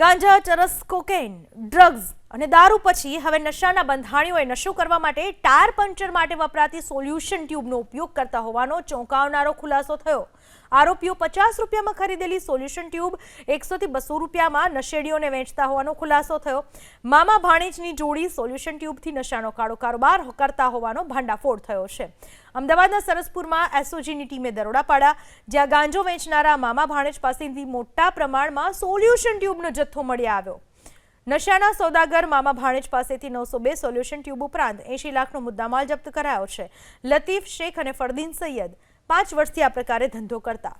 ગાંજા ચરસ cocaine drugs અને દારૂ પછી હવે નશાના બંધાણીઓએ નશો કરવા માટે ટાયર પંચર માટે વપરાતી સોલ્યુશન ટ્યુબનો ઉપયોગ કરતા હોવાનો ચોંકાવનારો ખુલાસો થયો. આરોપીઓ પચાસ રૂપિયામાં ખરીદેલી સોલ્યુશન ટ્યુબ, એકસોથી બસો રૂપિયામાં નશેડીઓને વેચતા હોવાનો ખુલાસો થયો. મામા ભાણેજની જોડી સોલ્યુશન ટ્યુબથી નશાનો કાળો કારોબાર કરતા હોવાનો ભાંડાફોડ થયો છે. અમદાવાદના સરસપુરમાં એસઓજીની ટીમે દરોડા પાડ્યા. જ્યાં ગાંજો વેચનારા મામા ભાણેજ પાસેથી મોટા પ્રમાણમાં સોલ્યુશન ટ્યુબનો જથ્થો મળી આવ્યો. નશાના સોદાગર મામા ભાણેજ પાસેથી નવસો બે સોલ્યુશન ટ્યુબ ઉપરાંત એંશી લાખનો મુદ્દામાલ જપ્ત કરાયો છે. લતીફ શેખ અને ફરદીન સૈયદ પાંચ વર્ષથી આ પ્રકારે ધંધો કરતા.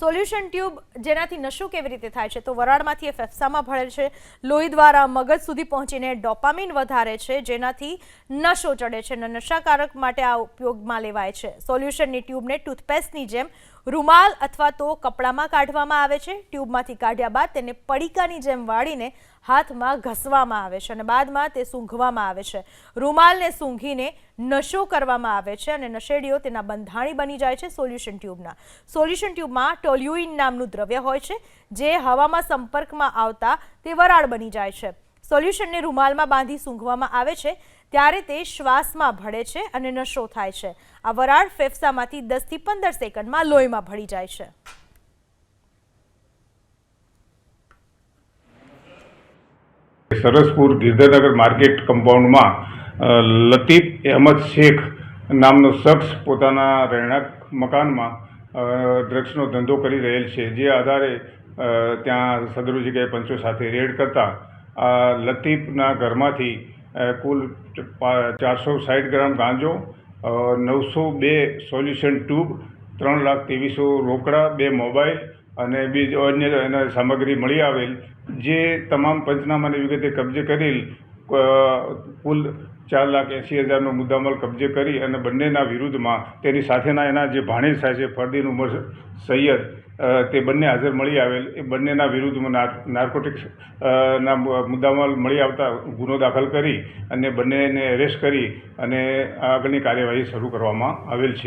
સોલ્યુશન ટ્યુબ જેનાથી નશો કેવી રીતે થાય છે? તો વરાળમાંથી એ ફેફસામાં ભળે છે. લોહી દ્વારા મગજ સુધી પહોંચીને ડોપામિન વધારે છે, જેનાથી નશો ચડે છે અને નશાકારક માટે આ ઉપયોગમાં લેવાય છે. સોલ્યુશનની ટ્યુબને ટૂથપેસ્ટની જેમ રૂમાલ અથવા તો કપડામાં કાઢવામાં આવે છે. ટ્યુબમાંથી કાઢ્યા બાદ તેને પડીકાની જેમ વાળીને હાથમાં ઘસવામાં આવે છે અને બાદમાં તે સૂંઘવામાં આવે છે. રૂમાલને સૂંઘીને નશો કરવામાં આવે છે અને નશેડીઓ તેના બંધાણી બની જાય છે સોલ્યુશન ટ્યુબના. સોલ્યુશન ટ્યુબમાં ટોલ્યુઇન નામનું દ્રવ્ય હોય છે જે હવામાં સંપર્કમાં આવતા તે વરાળ બની જાય છે. સોલ્યુશનને રૂમાલમાં બાંધી સૂંઘવામાં આવે છે ત્યારે તે શ્વાસમાં ભળે છે અને નશો થાય છે. આ વરાળ ફેફસામાંથી દસથી પંદર સેકન્ડમાં લોહીમાં ભળી જાય છે. સરસપુર ગિરધરનગર માર્કેટ કમ્પાઉન્ડમાં લતીફ અહેમદ શેખ નામનો શખ્સ પોતાના રહેણાંક મકાનમાં ડ્રગ્સનો ધંધો કરી રહેલ છે. જે આધારે ત્યાં સદરુ જગ્યાએ પંચો સાથે રેડ કરતા, આ લતીફના ઘરમાંથી કુલ ચારસો સાઠ ગ્રામ ગાંજો નવસો બે સોલ્યુશન ટ્યુબ, ત્રણ લાખ ત્રેવીસો રોકડા, બે મોબાઈલ અને બીજ અન્ય એના સામગ્રી મળી આવેલ, જે તમામ પંચનામાની વિગતે કબજે કરેલ કુલ ચાર લાખ એંસી હજારનો મુદ્દામાલ કબજે કરી અને બંનેના વિરુદ્ધમાં તેની સાથેના એના જે ભાણેજ થાય છે, ફરદીન ઉમર સૈયદ તે બંને હાજર મળી આવેલ. એ બંનેના વિરુદ્ધમાં નાર્કોટિક્સ ના મુદ્દામાલ મળી આવતા ગુનો દાખલ કરી અને બંનેને એરેસ્ટ કરી અને આગળની કાર્યવાહી શરૂ કરવામાં આવેલ છે.